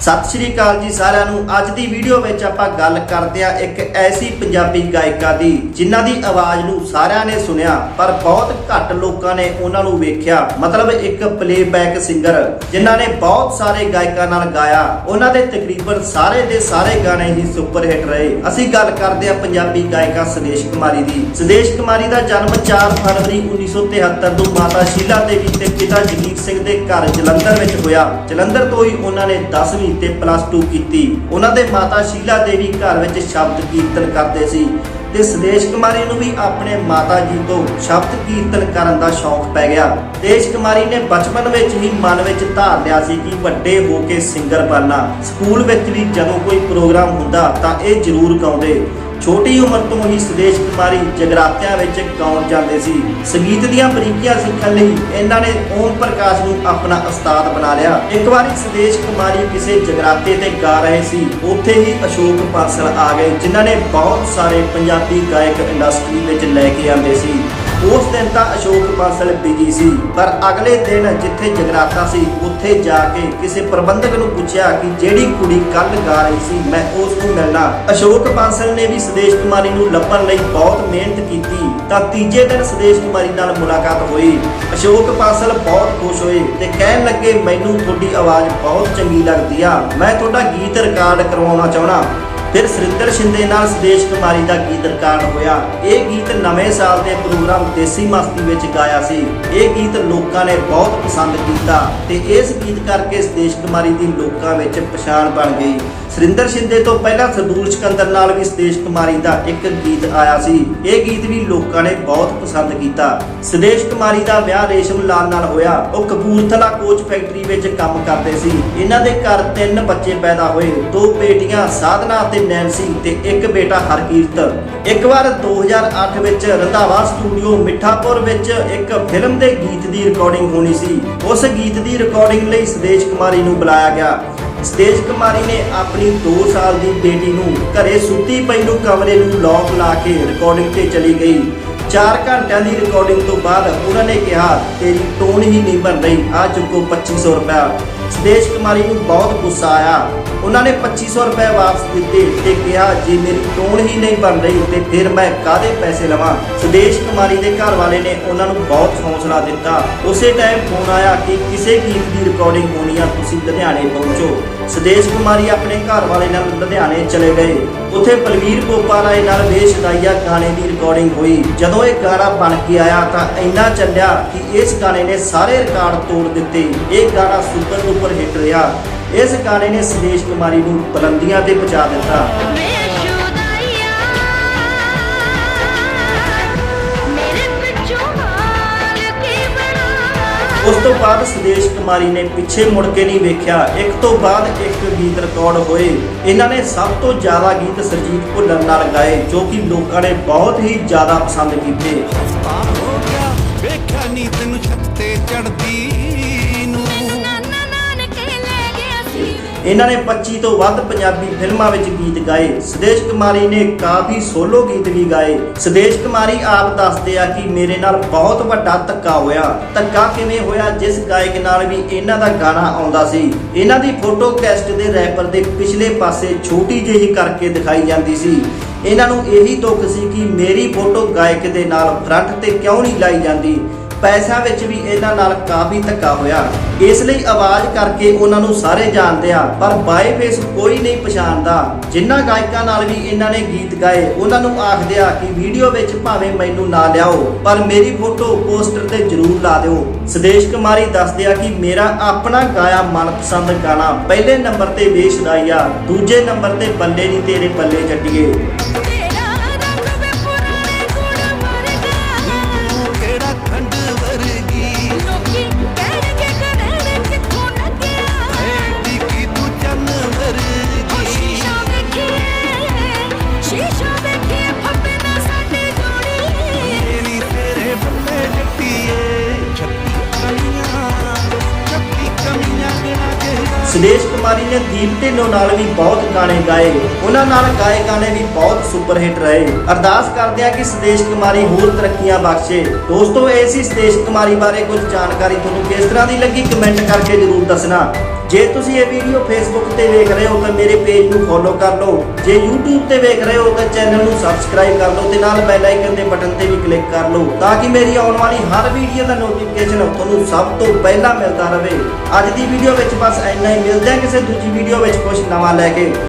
ਸਤਿ ਸ਼੍ਰੀ ਅਕਾਲ ਜੀ ਸਾਰਿਆਂ ਨੂੰ। ਅੱਜ ਦੀ ਵੀਡੀਓ ਵਿੱਚ ਆਪਾਂ ਗੱਲ ਕਰਦੇ ਆ ਇੱਕ ਐਸੀ ਪੰਜਾਬੀ ਗਾਇਕਾ ਦੀ, ਜਿਨ੍ਹਾਂ ਦੀ ਆਵਾਜ਼ ਨੂੰ ਸਾਰਿਆਂ ਨੇ ਸੁਣਿਆ, ਪਰ ਬਹੁਤ ਘੱਟ ਲੋਕਾਂ ਨੇ ਉਹਨਾਂ ਨੂੰ ਵੇਖਿਆ। ਮਤਲਬ ਇੱਕ ਪਲੇਬੈਕ ਸਿੰਗਰ ਜਿਨ੍ਹਾਂ ਨੇ ਬਹੁਤ ਸਾਰੇ ਗਾਇਕਾਂ ਨਾਲ ਗਾਇਆ। ਉਹਨਾਂ ਦੇ ਤਕਰੀਬਨ ਸਾਰੇ ਦੇ ਸਾਰੇ ਗਾਣੇ ਹੀ ਸੁਪਰ ਹਿੱਟ ਰਹੇ। ਅਸੀਂ ਗੱਲ ਕਰਦੇ ਆ ਪੰਜਾਬੀ ਗਾਇਕਾ ਸੁਦੇਸ਼ ਕੁਮਾਰੀ ਦੀ। ਸੁਦੇਸ਼ ਕੁਮਾਰੀ ਦਾ ਜਨਮ 4 ਫਰਵਰੀ 1973 ਨੂੰ ਮਾਤਾ ਸ਼ੀਲਾ ਦੇਵੀ ਤੇ ਪਿਤਾ ਜਗੀਰ ਸਿੰਘ ਦੇ ਘਰ ਜਲੰਧਰ ਵਿੱਚ ਹੋਇਆ। ਜਲੰਧਰ ਤੋਂ ਹੀ ਉਹਨਾਂ ਨੇ 10ਵੀਂ ਤੇ ਪਲੱਸ 2 ਕੀਤੀ। ਉਹਨਾਂ ਦੇ ਮਾਤਾ ਸ਼ੀਲਾ ਦੇਵੀ ਘਰ ਵਿੱਚ ਸ਼ਬਦ ਕੀਰਤਨ ਕਰਦੇ ਸੀ ਤੇ ਸੰਦੇਸ਼ ਕੁਮਾਰੀ ਨੂੰ ਵੀ ਆਪਣੇ ਮਾਤਾ ਜੀ ਤੋਂ ਸ਼ਬਦ ਕੀਰਤਨ ਕਰਨ ਦਾ ਸ਼ੌਂਕ ਪੈ ਗਿਆ। ਦੇਸ਼ ਕੁਮਾਰੀ ਨੇ ਬਚਪਨ ਵਿੱਚ ਹੀ ਮਨ ਵਿੱਚ ਧਾਰ ਲਿਆ ਸੀ ਕਿ ਵੱਡੇ ਹੋ ਕੇ ਸਿੰਗਰ ਬਣਨਾ। ਸਕੂਲ ਵਿੱਚ ਵੀ ਜਦੋਂ ਕੋਈ ਪ੍ਰੋਗਰਾਮ ਹੁੰਦਾ ਤਾਂ ਇਹ ਜ਼ਰੂਰ ਗਾਉਂਦੇ। ਛੋਟੀ ਉਮਰ ਤੋਂ ਹੀ ਸੁਦੇਸ਼ ਕੁਮਾਰੀ ਜਗਰਾਤਿਆਂ ਵਿੱਚ ਗਾਉਣ ਜਾਂਦੇ ਸੀ। ਸੰਗੀਤ ਦੀਆਂ ਬਰੀਕੀਆਂ ਸਿੱਖਣ ਲਈ ਇਹਨਾਂ ਨੇ ਓਮ ਪ੍ਰਕਾਸ਼ ਨੂੰ ਆਪਣਾ ਉਸਤਾਦ ਬਣਾ ਲਿਆ। ਇੱਕ ਵਾਰੀ ਸੁਦੇਸ਼ ਕੁਮਾਰੀ ਕਿਸੇ ਜਗਰਾਤੇ ਤੇ ਗਾ ਰਹੇ ਸੀ, ਉੱਥੇ ਹੀ ਅਸ਼ੋਕ ਪਾਸਲ ਆ ਗਏ, ਜਿਨ੍ਹਾਂ ਨੇ ਬਹੁਤ ਸਾਰੇ ਪੰਜਾਬੀ ਗਾਇਕ ਇੰਡਸਟਰੀ ਵਿੱਚ ਲੈ ਕੇ ਆਂਦੇ ਸੀ। ਉਸ ਦਿਨ ਤਾਂ ਅਸ਼ੋਕ ਬਾਂਸਲ ਬਿਜ਼ੀ ਸੀ, ਪਰ ਅਗਲੇ ਦਿਨ ਜਿੱਥੇ ਜਗਰਾਤਾ ਸੀ, ਉੱਥੇ ਜਾ ਕੇ ਕਿਸੇ ਪ੍ਰਬੰਧਕ ਨੂੰ ਪੁੱਛਿਆ ਕਿ ਜਿਹੜੀ ਕੁੜੀ ਕੱਲ ਗਾ ਰਹੀ ਸੀ, ਮੈਂ ਉਸ ਨੂੰ ਮਿਲਣਾ। ਅਸ਼ੋਕ ਬਾਂਸਲ ਨੇ ਵੀ ਸੁਦੇਸ਼ ਕੁਮਾਰੀ ਨੂੰ ਲੱਭਣ ਲਈ ਬਹੁਤ ਮਿਹਨਤ ਕੀਤੀ, ਤਾਂ ਤੀਜੇ ਦਿਨ ਸੁਦੇਸ਼ ਕੁਮਾਰੀ ਨਾਲ ਮੁਲਾਕਾਤ ਹੋਈ। ਅਸ਼ੋਕ ਬਾਂਸਲ ਬਹੁਤ ਖੁਸ਼ ਹੋਏ ਤੇ ਕਹਿਣ ਲੱਗੇ, ਮੈਨੂੰ ਤੁਹਾਡੀ ਆਵਾਜ਼ ਬਹੁਤ ਚੰਗੀ ਲੱਗਦੀ ਆ। ਮੈਂ ਤੁਹਾਡਾ ਗੀਤ ਰਿਕਾਰਡ ਕਰਵਾਉਣਾ ਚਾਹਣਾ ਫਿਰ ਸੁਰਿੰਦਰ ਸ਼ਿੰਦੇ ਨਾਲ ਸੁਦੇਸ਼ ਕੁਮਾਰੀ ਦਾ ਗੀਤ ਰਿਕਾਰਡ ਹੋਇਆ। ਇਹ ਗੀਤ ਨਵੇਂ ਸਾਲ ਦੇ ਪ੍ਰੋਗਰਾਮ ਦੇਸੀ ਮਸਤੀ ਵਿੱਚ ਗਾਇਆ ਸੀ। ਇਹ ਗੀਤ ਲੋਕਾਂ ਨੇ ਬਹੁਤ ਪਸੰਦ ਕੀਤਾ ਤੇ ਇਸ ਗੀਤ ਕਰਕੇ ਸੁਦੇਸ਼ ਕੁਮਾਰੀ ਦੀ ਲੋਕਾਂ ਵਿੱਚ ਪਛਾਣ ਬਣ ਗਈ। ਸੁਰਿੰਦਰ ਸ਼ਿੰਦੇ ਤੋਂ ਪਹਿਲਾਂ ਸਰਦੂਲ ਸਿਕੰਦਰ ਨਾਲ ਵੀ ਸੁਦੇਸ਼ ਕੁਮਾਰੀ ਦਾ ਇੱਕ ਗੀਤ ਆਇਆ ਸੀ। ਇਹ ਗੀਤ ਵੀ ਲੋਕਾਂ ਨੇ ਬਹੁਤ ਪਸੰਦ ਕੀਤਾ। ਸੁਦੇਸ਼ ਕੁਮਾਰੀ ਦਾ ਵਿਆਹ ਰੇਸ਼ਮ ਲਾਲ ਨਾਲ ਹੋਇਆ। ਉਹ ਕਪੂਰਥਲਾ ਕੋਚ ਫੈਕਟਰੀ ਵਿੱਚ ਕੰਮ ਕਰਦੇ ਸੀ। ਇਹਨਾਂ ਦੇ ਘਰ ਤਿੰਨ ਬੱਚੇ ਪੈਦਾ ਹੋਏ। ਦੋ ਬੇਟੀਆਂ, ਸਾਧਨਾ ਤੇ ਨੈਂਸੀ ਤੇ ਇੱਕ ਬੇਟਾ ਹਰਕੀਰਤ। ਇੱਕ ਵਾਰ 2008 ਵਿੱਚ ਰੰਧਾਵਾ ਸਟੂਡੀਓ ਮਿੱਠਾਪੁਰ ਵਿੱਚ ਇੱਕ ਫਿਲਮ ਦੇ ਗੀਤ ਦੀ ਰਿਕਾਰਡਿੰਗ ਹੋਣੀ ਸੀ। ਉਸ ਗੀਤ ਦੀ ਰਿਕਾਰਡਿੰਗ ਲਈ ਸੁਦੇਸ਼ ਕੁਮਾਰੀ ਨੂੰ ਬੁਲਾਇਆ ਗਿਆ। ਸਤੇਜ ਕੁਮਾਰੀ ਨੇ ਆਪਣੀ 2 ਸਾਲ ਦੀ ਬੇਟੀ ਨੂੰ ਘਰੇ ਸੁੱਤੀ ਪਈ ਨੂੰ ਕਮਰੇ ਨੂੰ ਲੌਕ ਲਾ ਕੇ ਰਿਕਾਰਡਿੰਗ ਤੇ ਚਲੀ ਗਈ। 4 ਘੰਟਿਆਂ ਦੀ ਰਿਕਾਰਡਿੰਗ ਤੋਂ ਬਾਅਦ ਉਹਨਾਂ ਨੇ ਕਿਹਾ, ਤੇਰੀ ਟੋਨ ਹੀ ਨਹੀਂ ਬਣ ਰਹੀ, ਆ ਚੁੱਕੋ 2500 ਰੁਪਏ ਸੁਦੇਸ਼ ਕੁਮਾਰੀ ਨੂੰ ਬਹੁਤ ਗੁੱਸਾ ਆਇਆ। ਉਹਨਾਂ ਨੇ 2500 ਰੁਪਏ ਵਾਪਸ ਦਿੱਤੇ ਤੇ ਕਿਹਾ, ਜੇ ਮੇਰੀ ਟੋਨ ਹੀ ਨਹੀਂ ਬਣ ਰਹੀ ਤੇ ਫਿਰ ਮੈਂ ਕਾਦੇ ਪੈਸੇ ਲਵਾਂ? ਸੁਦੇਸ਼ ਕੁਮਾਰੀ ਦੇ ਘਰ ਵਾਲੇ ਨੇ ਉਹਨਾਂ ਨੂੰ ਬਹੁਤ ਹੌਸਲਾ ਦਿੱਤਾ। ਉਸੇ ਟਾਈਮ ਫੋਨ ਆਇਆ ਕਿ ਕਿਸੇ ਗੀਤ ਦੀ ਰਿਕਾਰਡਿੰਗ ਹੋਣੀ ਆ, ਤੁਸੀਂ ਲੁਧਿਆਣੇ ਪਹੁੰਚੋ। ਸੁਦੇਸ਼ ਕੁਮਾਰੀ ਆਪਣੇ ਘਰ ਵਾਲੇ ਨਾਲ ਲੁਧਿਆਣੇ ਚਲੇ ਗਏ। ਉੱਥੇ ਬਲਵੀਰ ਗੋਪਾ ਰਾਏ ਨਾਲ ਵੇਸ਼ਦਾਈਆ ਗਾਣੇ ਦੀ ਰਿਕਾਰਡਿੰਗ ਹੋਈ। ਜਦੋਂ ਇਹ ਗਾਣਾ ਬਣ ਕੇ ਆਇਆ ਤਾਂ ਇੰਨਾ ਚੱਲਿਆ ਕਿ ਇਸ ਗਾਣੇ ਨੇ ਸਾਰੇ ਰਿਕਾਰਡ ਤੋੜ ਦਿੱਤੇ। ਇਹ ਗਾਣਾ ਸੁਪਰ ਡੁਪਰ ਹਿੱਟ ਰਿਹਾ। ਇਸ ਗਾਣੇ ਨੇ ਸੁਦੇਸ਼ ਕੁਮਾਰੀ ਨੂੰ ਬੁਲੰਦੀਆਂ ਤੇ ਪਹੁੰਚਾ ਦਿੱਤਾ। ਉਸ ਤੋਂ ਬਾਅਦ ਸੁਦੇਸ਼ ਕੁਮਾਰੀ ਨੇ ਪਿੱਛੇ ਮੁੜ ਕੇ ਨਹੀਂ ਵੇਖਿਆ। ਇੱਕ ਤੋਂ ਬਾਅਦ ਇੱਕ ਗੀਤ ਰਿਕਾਰਡ ਹੋਏ। ਇਹਨਾਂ ਨੇ ਸਭ ਤੋਂ ਜ਼ਿਆਦਾ ਗੀਤ ਸਰਜੀਤ ਭੁੱਲਰ ਨਾਲ ਗਾਏ, ਜੋ ਕਿ ਲੋਕਾਂ ਨੇ ਬਹੁਤ ਹੀ ਜ਼ਿਆਦਾ ਪਸੰਦ ਕੀਤੇ। ਵੇਖਿਆ ਨੀ ਤੈਨੂੰ ਛੱਤੇ ਚੜਦੀ ਇਹਨਾਂ ਨੇ 25 ਤੋਂ ਵੱਧ ਪੰਜਾਬੀ ਫਿਲਮਾਂ ਵਿੱਚ ਗੀਤ ਗਾਏ। ਸੁਦੇਸ਼ ਕੁਮਾਰੀ ਨੇ ਕਾਫੀ ਸੋਲੋ ਗੀਤ ਵੀ ਗਾਏ। ਸੁਦੇਸ਼ ਕੁਮਾਰੀ ਆਪ ਦੱਸਦੇ ਆ ਕਿ ਮੇਰੇ ਨਾਲ ਬਹੁਤ ਵੱਡਾ ਧੱਕਾ ਹੋਇਆ। ਧੱਕਾ ਕਿਵੇਂ ਹੋਇਆ? ਜਿਸ ਗਾਇਕ ਨਾਲ ਵੀ ਇਹਨਾਂ ਦਾ ਗਾਣਾ ਆਉਂਦਾ ਸੀ। ਇਹਨਾਂ ਦੀ ਫੋਟੋ ਕੈਸਟ ਦੇ ਰੈਪਰ ਦੇ ਪਿਛਲੇ ਪਾਸੇ ਛੋਟੀ ਜਿਹੀ ਕਰਕੇ ਦਿਖਾਈ ਜਾਂਦੀ ਸੀ। ਇਹਨਾਂ ਨੂੰ ਇਹੀ ਦੁੱਖ ਸੀ ਕਿ ਮੇਰੀ ਫੋਟੋ ਗਾਇਕ ਦੇ ਨਾਲ ਫਰੰਟ ਤੇ ਕਿਉਂ ਨਹੀਂ ਲਾਈ ਜਾਂਦੀ? ਪੈਸਿਆਂ ਵਿੱਚ ਵੀ ਇਹਨਾਂ ਨਾਲ ਕਾਫੀ ਧੱਕਾ ਹੋਇਆ। ਇਸ ਲਈ ਆਵਾਜ਼ ਕਰਕੇ ਉਹਨਾਂ ਨੂੰ ਸਾਰੇ ਜਾਣਦੇ ਆ, ਪਰ ਬਾਏ ਫੇਸ ਕੋਈ ਨਹੀਂ ਪਛਾਣਦਾ। ਜਿਨ੍ਹਾਂ ਗਾਇਕਾਂ ਨਾਲ ਵੀ ਇਹਨਾਂ ਨੇ ਗੀਤ ਗਾਏ, ਉਹਨਾਂ ਨੂੰ ਆਖਦੇ ਆ ਕਿ ਵੀਡੀਓ ਵਿੱਚ ਭਾਵੇਂ ਮੈਨੂੰ ਨਾ ਲਿਆਓ, ਪਰ ਮੇਰੀ ਫੋਟੋ ਪੋਸਟਰ ਤੇ ਜ਼ਰੂਰ ਲਾ ਦਿਓ। ਸੁਦੇਸ਼ ਕੁਮਾਰੀ ਦੱਸਦੇ ਆ ਕਿ ਮੇਰਾ ਆਪਣਾ ਗਾਇਆ ਮਨਪਸੰਦ ਗਾਣਾ ਪਹਿਲੇ ਨੰਬਰ ਤੇ ਵੇਸ਼ਦਾਈਆ ਦੂਜੇ ਨੰਬਰ ਤੇ ਬੱਲੇ ਨਹੀਂ ਤੇਰੇ ਬੱਲੇ ਜੱਟੀਏ। ਸੁਦੇਸ਼ ਕੁਮਾਰੀ ਨੇ ਦੀਪ ਢਿੱਲੋਂ ਨਾਲ ਵੀ ਬਹੁਤ ਗਾਣੇ ਗਾਏ। ਉਹਨਾਂ ਨਾਲ ਗਾਏ ਗਾਣੇ ਵੀ ਬਹੁਤ ਸੁਪਰ ਹਿੱਟ ਰਹੇ। ਅਰਦਾਸ ਕਰਦੇ ਆ ਕਿ ਸੁਦੇਸ਼ ਕੁਮਾਰੀ ਹੋਰ ਤਰੱਕੀਆਂ ਬਖਸ਼ੇ। ਦੋਸਤੋ, ਇਹ ਸੀ ਸੁਦੇਸ਼ ਕੁਮਾਰੀ ਬਾਰੇ ਕੁਝ ਜਾਣਕਾਰੀ। ਤੁਹਾਨੂੰ ਕਿਸ ਤਰ੍ਹਾਂ ਦੀ ਲੱਗੀ? ਕਮੈਂਟ ਕਰਕੇ ਜਰੂਰ ਦੱਸਣਾ। ਜੇ ਤੁਸੀਂ ਇਹ ਵੀਡੀਓ ਫੇਸਬੁੱਕ ਤੇ ਵੇਖ ਰਹੇ ਹੋ ਤਾਂ ਮੇਰੇ ਪੇਜ ਨੂੰ ਫੋਲੋ ਕਰ ਲਓ। ਜੇ YouTube ਤੇ ਵੇਖ ਰਹੇ ਹੋ ਤਾਂ ਚੈਨਲ ਨੂੰ ਸਬਸਕ੍ਰਾਈਬ ਕਰ ਲਓ ਤੇ ਨਾਲ ਬੈਲ ਆਈਕਨ ਦੇ ਬਟਨ ਤੇ ਵੀ ਕਲਿੱਕ ਕਰ ਲਓ ਤਾਂ ਕਿ ਮੇਰੀ ਆਉਣ ਵਾਲੀ ਹਰ ਵੀਡੀਓ ਦਾ ਨੋਟੀਫਿਕੇਸ਼ਨ ਤੁਹਾਨੂੰ ਸਭ ਤੋਂ ਪਹਿਲਾਂ ਮਿਲਦਾ ਰਹੇ। ਅੱਜ ਦੀ ਵੀਡੀਓ ਵਿੱਚ ਬਸ ਇੰਨਾ ਹੀ। ਮਿਲਦੇ ਹਾਂ ਕਿਸੇ ਦੂਜੀ ਵੀਡੀਓ ਵਿੱਚ ਕੁਝ ਨਵਾਂ ਲੈ ਕੇ।